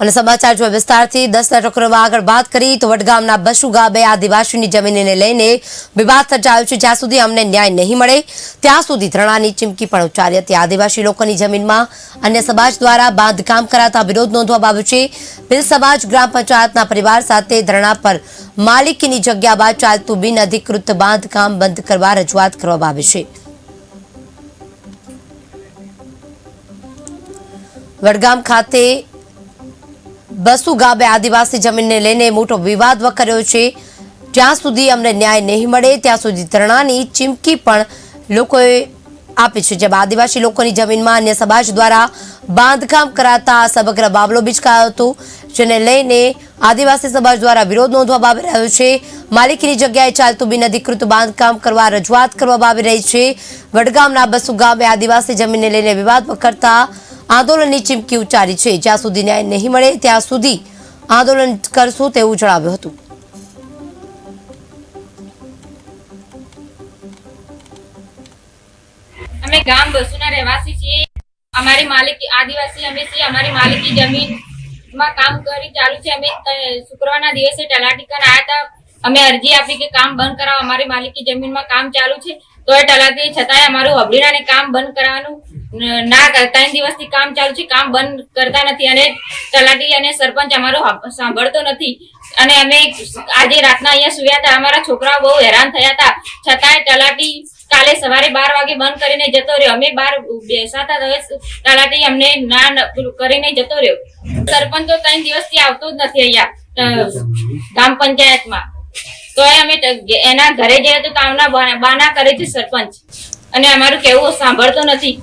અને સમાચાર જો વિસ્તારથી દસ ટકરમાં આગળ વાત કરી તો વડગામના બસુ ગામે આદિવાસીની જમીનને લઈને વિવાદ સર્જાયો છે. જ્યાં સુધી અમને ન્યાય નહીં મળે, ત્યાં સુધી ધરણાની ચીમકી પણ ઉચ્ચારી હતી. આદિવાસી લોકોની જમીનમાં અન્ય સમાજ દ્વારા બાંધકામ કરાતા વિરોધ નોંધવામાં આવ્યો છે. ભીલ સમાજ, ગ્રામ પંચાયતના પરિવાર સાથે ધરણા પર માલિકીની જગ્યા બાદ ચાલતું બિન અધિકૃત બાંધકામ બંધ કરવા રજૂઆત કરવામાં આવી છે. વડગામ ખાતે બસુ ગામે આદિવાસી જમીનને લઈને મોટો વિવાદ વકર્યો છે. જ્યાં સુધી અમને ન્યાય નહીં મળે, ત્યાં સુધી ધરણાની ચીમકી પણ લોકોએ આપી છે. જેમાં આદિવાસી લોકોની જમીનમાં અન્ય સમાજ દ્વારા બાંધકામ કરાતા આ સમગ્ર મામલો બિચકાયો હતો, જેને લઈને આદિવાસી સમાજ દ્વારા વિરોધ નોંધવામાં આવી રહ્યો છે. માલિકીની જગ્યાએ ચાલતું બિનઅધિકૃત બાંધકામ કરવા રજૂઆત કરવામાં આવી રહી છે. વડગામના બસુ ગામે આદિવાસી જમીનને લઈને વિવાદ કરતા આંદોલનની ચીમકી ઉચ્ચારી છે. જ્યાં સુધી ન્યાય નહીં મળે, ત્યાં સુધી આંદોલન કરશું તેવું જણાવ્યું હતું. અમે ગામ બસુના રહેવાસી છીએ. અમારી માલિકી આદિવાસી, અમે છીએ. અમારી માલિકી જમીનમાં કામ કરી ચાલુ છે. અમે શુક્રવારના દિવસે તલાટીકન આવ્યા હતા. અમે અરજી આપી કે કામ બંધ કરાવો. અમારી માલિકી જમીનમાં કામ ચાલુ છે. તો એ તલાટી છતાંય અમારું હબડીનાને કામ બંધ કરવાનું ન- ત્રણ દિવસથી કામ ચાલુ છે, કામ બંધ કરતા નથી અને તલાટી અને સરપંચ અમારું સાંભળતો નથી. અને અમે આજે રાતના અહીંયા સુવ્યા હતા, અમારા છોકરાઓ બહુ હેરાન થયા હતા. છતાંય તલાટી કાલે સવારે બાર વાગે બંધ કરીને જતો રહ્યો. અમે બાર બેસાતા તો તલાટી અમને ના કરીને જતો રહ્યો. સરપંચ તો ત્રણ દિવસથી આવતો જ નથી અહીંયા ગ્રામ પંચાયતમાં. તો અમે એના ઘરે જઈએ તો કામના બાના કરે છે સરપંચ. અને અમારું કેવું સાંભળતો નથી.